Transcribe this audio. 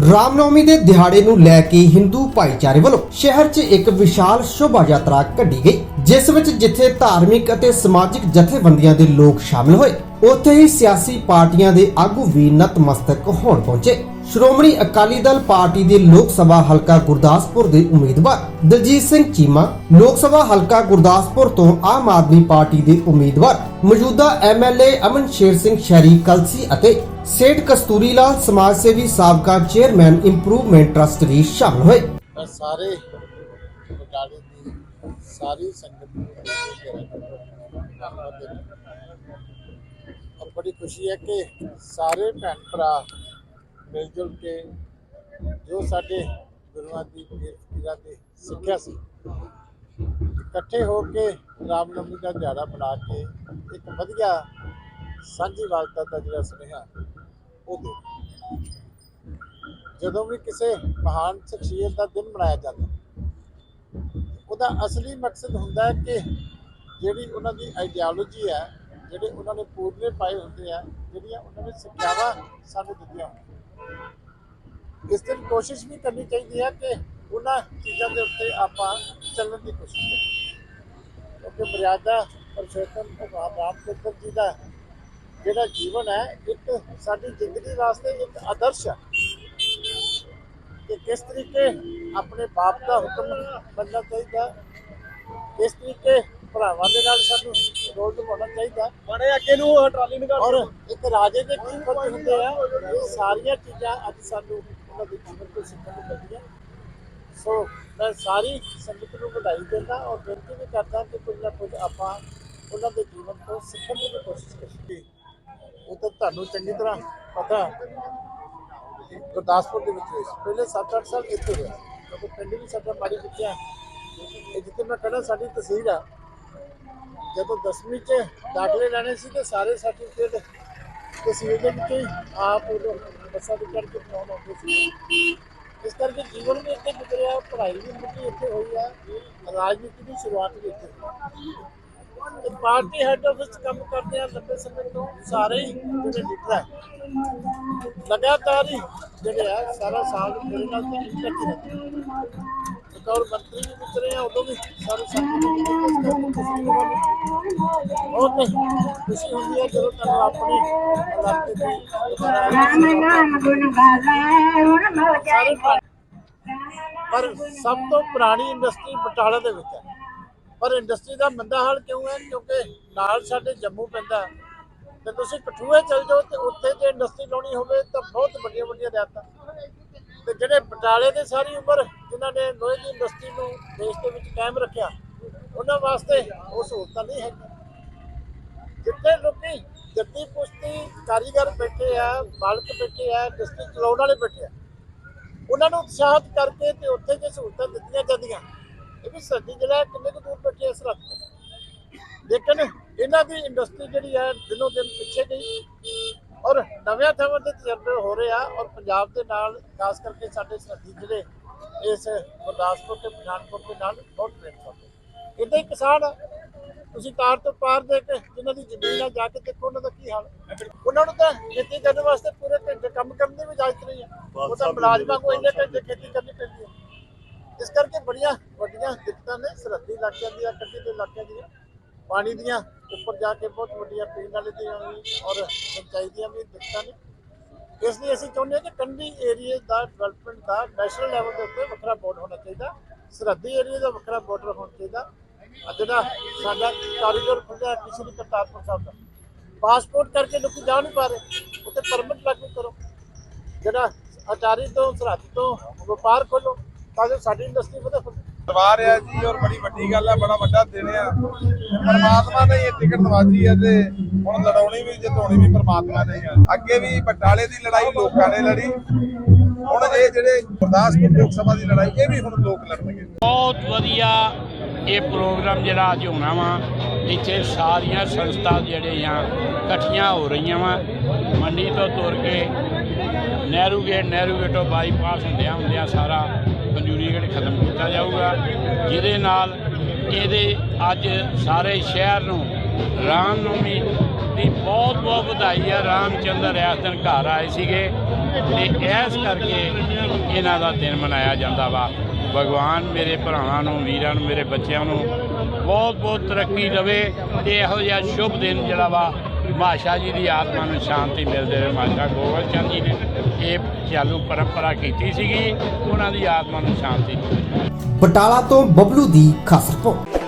ਰਾਮਨੌਮੀ ਦੇ ਦਿਹਾੜੇ ਨੂੰ ਲੈ ਕੇ ਹਿੰਦੂ ਭਾਈਚਾਰੇ ਵੱਲੋਂ ਸ਼ਹਿਰ 'ਚ ਇੱਕ ਵਿਸ਼ਾਲ ਸ਼ੋਭਾ ਯਾਤਰਾ ਕੱਢੀ ਗਈ, ਜਿਸ ਵਿੱਚ ਜਿੱਥੇ ਧਾਰਮਿਕ ਅਤੇ ਸਮਾਜਿਕ ਜਥੇਬੰਦੀਆਂ ਦੇ ਲੋਕ ਸ਼ਾਮਲ ਹੋਏ, ਉੱਥੇ ਹੀ ਸਿਆਸੀ ਪਾਰਟੀਆਂ ਦੇ ਆਗੂ ਵੀ ਨਤਮਸਤਕ ਹੋਣ ਪਹੁੰਚੇ। ਸ਼੍ਰੋਮਣੀ ਅਕਾਲੀ ਦਲ ਪਾਰਟੀ ਦੇ ਲੋਕ ਸਭਾ ਹਲਕਾ ਗੁਰਦਾਸਪੁਰ ਦੇ ਉਮੀਦਵਾਰ ਦਲਜੀਤ ਸਿੰਘ ਚੀਮਾ, ਲੋਕ ਸਭਾ ਹਲਕਾ ਗੁਰਦਾਸਪੁਰ ਤੋਂ ਆਮ ਆਦਮੀ ਪਾਰਟੀ ਦੇ ਉਮੀਦਵਾਰ ਮੌਜੂਦਾ ਐਮਐਲਏ ਅਮਨ ਸ਼ੇਰ ਸਿੰਘ ਸ਼ਹਿਰੀ ਕਲਸੀ ਅਤੇ ਸੇਠ ਕਸਤੂਰੀ ਲਾਲ ਸਮਾਜ ਸੇਵੀ ਸਾਬਕਾ ਚੇਅਰਮੈਨ ਇੰਪਰੂਵਮੈਂਟ ਟਰਸਟ ਵੀ ਸ਼ਾਮਲ ਹੋਏ ਮੈਂ ਸਾਰੇ ਬਟਾਲੇ ਦੀ ਸਾਰੀ ਸੰਗਤ ਨੂੰ ਧੰਨਵਾਦ ਦਿੰਦਾ ਔਰ ਬੜੀ ਖੁਸ਼ੀ ਹੈ ਕਿ ਸਾਰੇ ਭੈਣ ਭਰਾ ਮਿਲ ਜੁਲ ਕੇ ਜੋ ਸਾਡੇ ਗੁਰੂਆਂ ਦੀ ਪੀਰਾਂ ਦੀ ਸਿੱਖਿਆ ਸੀ ਇਕੱਠੇ ਹੋ ਕੇ ਰਾਮਨਵਮੀ ਦਾ ਦਿਹਾੜਾ ਬਣਾ ਕੇ ਇੱਕ ਵਧੀਆ ਸਾਂਝੀ ਵਾਲਤਾ ਦਾ ਜਿਹੜਾ ਸੁਨੇਹਾ ਉਹ ਦੇ ਜਦੋਂ ਵੀ ਕਿਸੇ ਮਹਾਨ ਸ਼ਖਸੀਅਤ ਦਾ ਦਿਨ ਮਨਾਇਆ ਜਾਂਦਾ, ਉਹਦਾ ਅਸਲੀ ਮਕਸਦ ਹੁੰਦਾ ਹੈ ਕਿ ਜਿਹੜੀ ਉਹਨਾਂ ਦੀ ਆਈਡੀਓਲੋਜੀ ਹੈ, ਜਿਹੜੇ ਉਹਨਾਂ ਨੇ ਪੂਰਨੇ ਪਾਏ ਹੁੰਦੇ ਆ, ਜਿਹੜੀਆਂ ਉਹਨਾਂ ਨੇ ਸਿੱਖਿਆਵਾਂ ਸਾਨੂੰ ਦਿੱਤੀਆਂ ਇਸ ਦਿਨ ਕੋਸ਼ਿਸ਼ ਵੀ ਕਰਨੀ ਚਾਹੀਦੀ ਹੈ ਕਿ ਉਹਨਾਂ ਚੀਜ਼ਾਂ ਦੇ ਉੱਤੇ ਆਪਾਂ ਚੱਲਣ ਦੀ ਕੋਸ਼ਿਸ਼ ਕਰੀਏ। ਕਿਉਂਕਿ ਮਰਿਆਦਾ ਪਰਸ਼ੋਤਮ ਭਗਵਾਨ ਰਾਮਚੰਦਰ ਜੀ ਦਾ ਜਿਹੜਾ ਜੀਵਨ ਹੈ ਇੱਕ ਸਾਡੀ ਜ਼ਿੰਦਗੀ ਵਾਸਤੇ ਇੱਕ ਆਦਰਸ਼ ਹੈ। ਕਿ ਕਿਸ ਤਰੀਕੇ ਆਪਣੇ ਬਾਪ ਦਾ ਹੁਕਮ ਮੰਨਣਾ ਚਾਹੀਦਾ ਕਿਸ ਤਰੀਕੇ ਭਰਾਵਾਂ ਦੇ ਨਾਲ ਸਾਨੂੰ ਰੋਲ ਨਿਭਾਉਣਾ ਚਾਹੀਦਾ। ਮਾੜੇ ਅੱਗੇ ਨੂੰ ਟਰਾਲੀ ਨਿਕਾਲ ਔਰ ਇੱਕ ਰਾਜੇ ਦੇ ਕੀ ਫਰਜ਼ ਹੁੰਦੇ ਆ ਇਹ ਸਾਰੀਆਂ ਚੀਜ਼ਾਂ ਅੱਜ ਸਾਨੂੰ ਉਹਨਾਂ ਦੇ ਜੀਵਨ ਤੋਂ ਸਿੱਖਣ ਨੂੰ ਮਿਲਦੀਆਂ। ਸੋ ਮੈਂ ਸਾਰੀ ਸੰਗਤ ਨੂੰ ਵਧਾਈ ਦਿੰਦਾ ਔਰ ਬੇਨਤੀ ਵੀ ਕਰਦਾ ਕਿ ਕੁਝ ਨਾ ਕੁਝ ਆਪਾਂ ਉਹਨਾਂ ਦੇ ਜੀਵਨ ਤੋਂ ਸਿੱਖਣ ਦੀ ਕੋਸ਼ਿਸ਼ ਕਰੀਏ। ਉਹ ਤਾਂ ਤੁਹਾਨੂੰ ਚੰਗੀ ਤਰ੍ਹਾਂ ਪਤਾ ਗੁਰਦਾਸਪੁਰ ਦੇ ਵਿੱਚ ਹੋਈ ਸੀ। ਪਹਿਲੇ 7-8 ਸਾਲ ਇੱਥੇ ਹੋਇਆ। ਕਿਉਂਕਿ ਪਿੰਡ ਵੀ ਸਾਡਾ ਮਾੜੀ ਜਿੱਤਿਆ ਇਹ ਜਿੱਥੇ ਮੈਂ ਕਹਿੰਦਾ ਸਾਡੀ ਤਹਿਸੀਲ ਆ। ਜਦੋਂ 10ਵੀਂ ਚ ਦਾਖਲੇ ਲੈਣੇ ਸੀ ਤੇ ਸਾਰੇ ਸਰਟੀਫਿਕੇਟ ਤਸਵੀਰ ਦੇ ਵਿੱਚ ਹੀ ਆਪ ਉਦੋਂ ਬੱਸਾਂ ਦੇ ਚੜ੍ਹ ਕੇ ਆਉਂਦੇ ਸੀ। ਇਸ ਕਰਕੇ ਜੀਵਨ ਵੀ ਇੱਥੇ ਗੁਜ਼ਰਿਆ, ਪੜ੍ਹਾਈ ਵੀ ਇੱਥੇ ਹੋਈ ਆ। ਰਾਜਨੀਤੀ ਦੀ ਸ਼ੁਰੂਆਤ ਵੀ ਇੱਥੇ ਹੋਈ। ਪਾਰਟੀ ਹੈੱਡ ਆਫਿਸ ਕੰਮ ਕਰਦੇ ਆ, ਲੰਬੇ ਸਮੇਂ ਤੋਂ ਸਾਰੇ ਹੀ ਜਿਹੜੇ ਲੀਡਰ ਆ। ਲਗਾਤਾਰ ਹੀ ਜਿਹੜੇ ਆ, ਸਾਰਾ ਸਾਲ ਮੇਰੇ ਨਾਲ ਤੇ ਇੰਟਰੈਕਟ ਰਹਿੰਦੇ ਬਤੌਰ ਮੰਤਰੀ ਵੀ ਗੁਜ਼ਰੇ ਆ, ਉਦੋਂ ਵੀ ਸਾਰੇ ਸਾਥੀ ਬਹੁਤ ਖੁਸ਼ੀ ਹੁੰਦੀ ਹੈ ਜਦੋਂ ਤੁਹਾਨੂੰ ਆਪਣੇ ਇਲਾਕੇ ਦੀ ਪਰ ਸਭ ਤੋਂ ਪੁਰਾਣੀ ਇੰਡਸਟਰੀ ਬਟਾਲਾ ਦੇ ਵਿੱਚ ਹੈ ਪਰ ਇੰਡਸਟਰੀ ਦਾ ਮੰਦਾ ਹਾਲ ਕਿਉਂ ਹੈ? ਕਿਉਂਕਿ ਨਾਲ ਸਾਡੇ ਜੰਮੂ ਪੈਂਦਾ ਤੇ ਤੁਸੀਂ ਕਠੂਏ ਚਲ ਜਾਓ ਤੇ ਉੱਥੇ ਜੇ ਇੰਡਸਟਰੀ ਲਾਉਣੀ ਹੋਵੇ ਤਾਂ ਬਹੁਤ ਵੱਡੀਆਂ ਵੱਡੀਆਂ ਰਿਆਤਾਂ ਤੇ ਜਿਹੜੇ ਬਟਾਲੇ ਦੇ ਸਾਰੀ ਉਮਰ ਜਿਨ੍ਹਾਂ ਨੇ ਲੋਹੇ ਦੀ ਇੰਡਸਟਰੀ ਨੂੰ ਦੇਸ਼ ਦੇ ਵਿੱਚ ਕਾਇਮ ਰੱਖਿਆ, ਉਹਨਾਂ ਵਾਸਤੇ ਉਹ ਸਹੂਲਤਾਂ ਨਹੀਂ ਹੈਗੀਆਂ। ਜਿੱਥੇ ਲੋਕੀ ਜੱਤੀ ਪੁਸ਼ਤੀ ਕਾਰੀਗਰ ਬੈਠੇ ਆ, ਮਾਲਕ ਬੈਠੇ ਆ, ਇੰਡਸਟਰੀ ਚਲਾਉਣ ਵਾਲੇ ਬੈਠੇ ਆ, ਉਹਨਾਂ ਨੂੰ ਉਤਸ਼ਾਹਿਤ ਕਰਕੇ ਤੇ ਉੱਥੇ ਜੇ ਸਹੂਲਤਾਂ ਦਿੱਤੀਆਂ ਜਾਂਦੀਆਂ ਇਹ ਵੀ ਸਰਦੀ ਜਿਹੜਾ ਹੈ, ਕਿੰਨੇ ਕੁ ਦੂਰ ਬੈਠੇ ਇਸ ਰੱਖ ਲੇਕਿਨ ਇਹਨਾਂ ਦੀ ਇੰਡਸਟਰੀ ਜਿਹੜੀ ਹੈ ਦਿਨੋਂ ਦਿਨ ਪਿੱਛੇ ਗਈ। ਔਰ ਨਵਿਆਂ ਥਾਵਾਂ ਤੇ ਤਜਰਬੇ ਹੋ ਰਹੇ ਆ ਔਰ ਪੰਜਾਬ ਦੇ ਨਾਲ ਖਾਸ ਕਰਕੇ ਸਾਡੇ ਸਰਦੀ ਜ਼ਿਲ੍ਹੇ ਇਸ ਗੁਰਦਾਸਪੁਰ ਤੇ ਪਠਾਨਕੋਟ ਦੇ ਨਾਲ ਬਹੁਤ ਪ੍ਰੇਮ ਕਰਦੇ ਇਦਾਂ ਹੀ ਕਿਸਾਨ। ਤੁਸੀਂ ਤਾਰ ਤੋਂ ਪਾਰ ਦੇ ਕੇ ਜਿਨ੍ਹਾਂ ਦੀ ਜ਼ਮੀਨ ਆ ਜਾ ਕੇ ਦੇਖੋ ਉਹਨਾਂ ਦਾ ਕੀ ਹਾਲ। ਉਹਨਾਂ ਨੂੰ ਤਾਂ ਖੇਤੀ ਕਰਨ ਵਾਸਤੇ ਪੂਰੇ ਘੰਟੇ ਕੰਮ ਕਰਨ ਦੀ ਵੀ ਇਜਾਜ਼ਤ ਨਹੀਂ ਹੈ ਉਹ ਤਾਂ ਮੁਲਾਜ਼ਮਾਂ ਕੋਲ ਇੰਨੇ ਘੰਟੇ ਖੇਤੀ ਕਰਨੀ ਪੈਂਦੀ ਹੈ ਇਸ ਕਰਕੇ ਬੜੀਆਂ ਵੱਡੀਆਂ ਦਿੱਕਤਾਂ ਨੇ, ਸਰਹੱਦੀ ਇਲਾਕਿਆਂ ਦੀਆਂ, ਕੰਢੀ ਦੇ ਇਲਾਕਿਆਂ ਦੀਆਂ, ਪਾਣੀ ਦੀਆਂ, ਉੱਪਰ ਜਾ ਕੇ ਬਹੁਤ ਵੱਡੀਆਂ ਪੀਣ ਵਾਲੇ ਦੀਆਂ ਵੀ ਔਰ ਸਿੰਚਾਈ ਦੀਆਂ ਵੀ ਦਿੱਕਤਾਂ ਨੇ। ਇਸ ਲਈ ਅਸੀਂ ਚਾਹੁੰਦੇ ਹਾਂ ਕਿ ਕੰਢੀ ਏਰੀਏ ਦਾ ਡਿਵੈਲਪਮੈਂਟ ਦਾ ਨੈਸ਼ਨਲ ਲੈਵਲ ਦੇ ਉੱਤੇ ਵੱਖਰਾ ਬੋਰਡ ਹੋਣਾ ਚਾਹੀਦਾ, ਸਰਹੱਦੀ ਏਰੀਏ ਦਾ ਵੱਖਰਾ ਬੋਰਡ ਹੋਣਾ ਚਾਹੀਦਾ। ਜਿਹੜਾ ਸਾਡਾ ਕਾਰੀਡੋਰ ਖੁੱਲਿਆ ਕਿਸੇ ਦੀ ਕਰਤਾਰਪੁਰ ਸਾਹਿਬ ਦਾ ਪਾਸਪੋਰਟ ਕਰਕੇ ਲੋਕੀ ਜਾ ਨਹੀਂ ਪਾ ਰਹੇ, ਉੱਥੇ ਪਰਮਿਟ ਲਾਗੂ ਕਰੋ। ਜਿਹੜਾ ਅਟਾਰੀ ਤੋਂ ਸਰਹੱਦ ਤੋਂ ਵਪਾਰ ਖੋਲੋ ਤਾਂ ਜੋ ਸਾਡੀ ਇੰਡਸਟਰੀ ਵਧੇ ਦਰਬਾਰ ਆ ਜੀ ਔਰ ਬੜੀ ਵੱਡੀ ਗੱਲ ਆ ਬੜਾ ਵੱਡਾ ਦਿਨ ਆ ਪਰਮਾਤਮਾ ਨੇ ਇਹ ਟਿਕਟ ਨਵਾਜੀ ਆ ਤੇ ਹੁਣ ਲੜਾਉਣੀ ਵੀ ਜਿਤਾਉਣੀ ਵੀ ਪਰਮਾਤਮਾ ਨੇ ਆ ਅੱਗੇ ਵੀ ਬਟਾਲੇ ਦੀ ਲੜਾਈ ਲੋਕਾਂ ਨੇ ਲੜੀ। ਹੁਣ ਇਹ ਜਿਹੜੇ ਗੁਰਦਾਸਪੁਰ ਲੋਕ ਸਭਾ ਦੀ ਲੜਾਈ ਇਹ ਵੀ ਹੁਣ ਲੋਕ ਲੜਨਗੇ। ਬਹੁਤ ਵਧੀਆ ਇਹ ਪ੍ਰੋਗਰਾਮ ਜਿਹੜਾ ਅੱਜ ਹੋਣਾ ਵਾ। ਇੱਥੇ ਸਾਰੀਆਂ ਸੰਸਥਾ ਜਿਹੜੇ ਆ ਇਕੱਠੀਆਂ ਹੋ ਰਹੀਆਂ ਵਾ। ਮੰਡੀ ਤੋਂ ਤੁਰ ਕੇ ਨਹਿਰੂ ਗੇਟ ਨਹਿਰੂ ਗੇਟੋਂ ਬਾਈਪਾਸ ਹੁੰਦਿਆਂ ਹੁੰਦਿਆਂ ਸਾਰਾ ਪੰਜੂਰੀ ਖਤਮ ਕੀਤਾ ਜਾਊਗਾ, ਜਿਹਦੇ ਨਾਲ ਇਹਦੇ ਅੱਜ ਸਾਰੇ ਸ਼ਹਿਰ ਨੂੰ ਰਾਮਨੌਮੀ ਦੀ ਬਹੁਤ ਬਹੁਤ ਵਧਾਈ ਆ। ਰਾਮਚੰਦਰ ਇਸ ਦਿਨ ਘਰ ਆਏ ਸੀਗੇ ਤੇ ਇਸ ਕਰਕੇ ਇਹਨਾਂ ਦਾ ਦਿਨ ਮਨਾਇਆ ਜਾਂਦਾ ਵਾ। ਭਗਵਾਨ ਮੇਰੇ ਭਰਾਵਾਂ ਨੂੰ, ਵੀਰਾਂ ਨੂੰ, ਮੇਰੇ ਬੱਚਿਆਂ ਨੂੰ ਬਹੁਤ ਬਹੁਤ ਤਰੱਕੀ ਦੇਵੇ ਤੇ ਇਹੋ ਜਿਹਾ ਸ਼ੁਭ ਦਿਨ ਜਿਹੜਾ ਵਾ ਮਾਸ਼ਾ ਜੀ ਦੀ ਆਤਮਾ ਨੂੰ ਸ਼ਾਂਤੀ ਮਿਲਦੇ ਰਹੇ ਮਾਸ਼ਾ ਗੋਬਿੰਦ ਚੰਦ ਜੀ ਨੇ ਇਹ ਚਾਲੂ ਪਰੰਪਰਾ ਕੀਤੀ ਸੀਗੀ, ਉਹਨਾਂ ਦੀ ਆਤਮਾ ਨੂੰ ਸ਼ਾਂਤੀ ਬਟਾਲਾ ਤੋਂ ਬਬਲੂ ਦੀ ਖਾਸ ਰਿਪੋਰਟ।